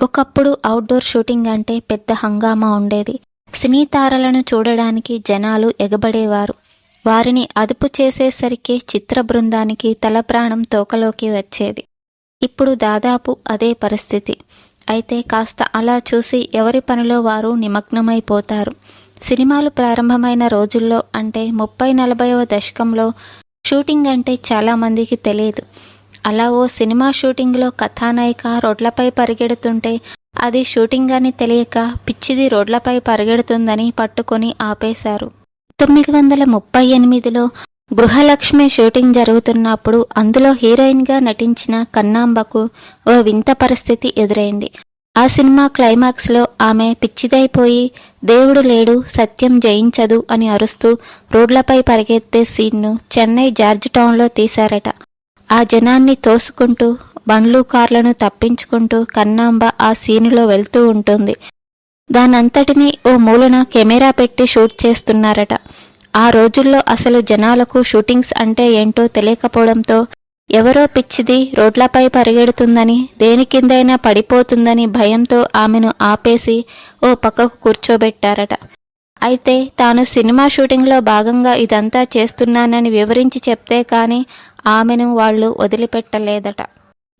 ఒకప్పుడు outdoor shooting అంటే పెద్ద హంగామా ఉండేది. సినీ తారలను చూడడానికి జనాలు ఎగబడేవారు. వారిని అదుపు చేసేసరికి చిత్ర బృందానికి తలప్రాణం తోకలోకి వచ్చేది. ఇప్పుడు దాదాపు అదే పరిస్థితి. అయితే కాస్త అలా చూసి ఎవరి పనిలో వారు నిమగ్నమైపోతారు. సినిమాలు ప్రారంభమైన రోజుల్లో అంటే ముప్పై నలభైవ దశకంలో షూటింగ్ అంటే చాలామందికి తెలియదు. అలా ఓ సినిమా షూటింగ్లో కథానాయిక రోడ్లపై పరిగెడుతుంటే అది షూటింగ్ అని తెలియక పిచ్చిది రోడ్లపై పరిగెడుతుందని పట్టుకొని ఆపేశారు. తొమ్మిది వందల ముప్పై ఎనిమిదిలో గృహలక్ష్మి షూటింగ్ జరుగుతున్నప్పుడు అందులో హీరోయిన్గా నటించిన కన్నాంబకు ఓ వింత పరిస్థితి ఎదురైంది. ఆ సినిమా క్లైమాక్స్లో ఆమె పిచ్చిదైపోయి దేవుడు లేడు సత్యం జయించదు అని అరుస్తూ రోడ్లపై పరిగెత్తే సీన్ను చెన్నై జార్జ్ టౌన్లో తీశారట. ఆ జనాన్ని తోసుకుంటూ బండ్లు కార్లను తప్పించుకుంటూ కన్నాంబ ఆ సీనులో వెళ్తూ ఉంటుంది. దానంతటినీ ఓ మూలన కెమెరా పెట్టి షూట్ చేస్తున్నారట. ఆ రోజుల్లో అసలు జనాలకు షూటింగ్స్ అంటే ఏంటో తెలియకపోవడంతో ఎవరో పిచ్చిది రోడ్లపై పరిగెడుతుందని దేని కిందైనా పడిపోతుందని భయంతో ఆమెను ఆపేసి ఓ పక్కకు కూర్చోబెట్టారట. అయితే తాను సినిమా షూటింగ్లో భాగంగా ఇదంతా చేస్తున్నానని వివరించి చెప్తే కానీ ఆమెను వాళ్ళు వదిలిపెట్టలేదట.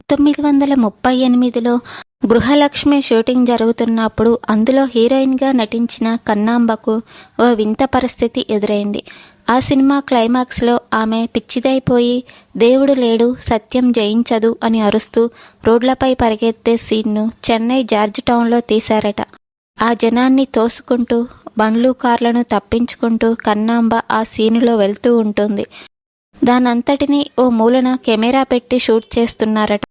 తొమ్మిది వందల ముప్పై ఎనిమిదిలో గృహలక్ష్మి షూటింగ్ జరుగుతున్నప్పుడు అందులో హీరోయిన్గా నటించిన కన్నాంబకు ఓ వింత పరిస్థితి ఎదురైంది. ఆ సినిమా క్లైమాక్స్లో ఆమె పిచ్చిదైపోయి దేవుడు లేడు సత్యం జయించదు అని అరుస్తూ రోడ్లపై పరిగెత్తే సీన్ను చెన్నై జార్జ్ టౌన్లో తీశారట. ఆ జనాన్ని తోసుకుంటూ బండ్లు కార్లను తప్పించుకుంటూ కన్నాంబ ఆ సీనులో వెళ్తూ ఉంటుంది. దానంతటినీ ఓ మూలన కెమెరా పెట్టి షూట్ చేస్తున్నారట.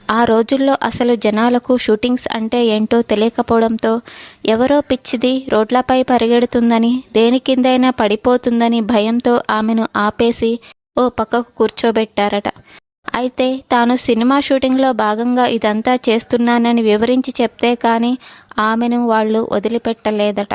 ఆ రోజుల్లో అసలు జనాలకు షూటింగ్స్ అంటే ఏంటో తెలియకపోవడంతో ఎవరో పిచ్చిది రోడ్లపై పరిగెడుతుందని దేని కిందైనా పడిపోతుందని భయంతో ఆమెను ఆపేసి ఓ పక్కకు కూర్చోబెట్టారట. అయితే తాను సినిమా షూటింగ్లో భాగంగా ఇదంతా చేస్తున్నానని వివరించి చెప్తే కానీ ఆమెను వాళ్ళు వదిలిపెట్టలేదట.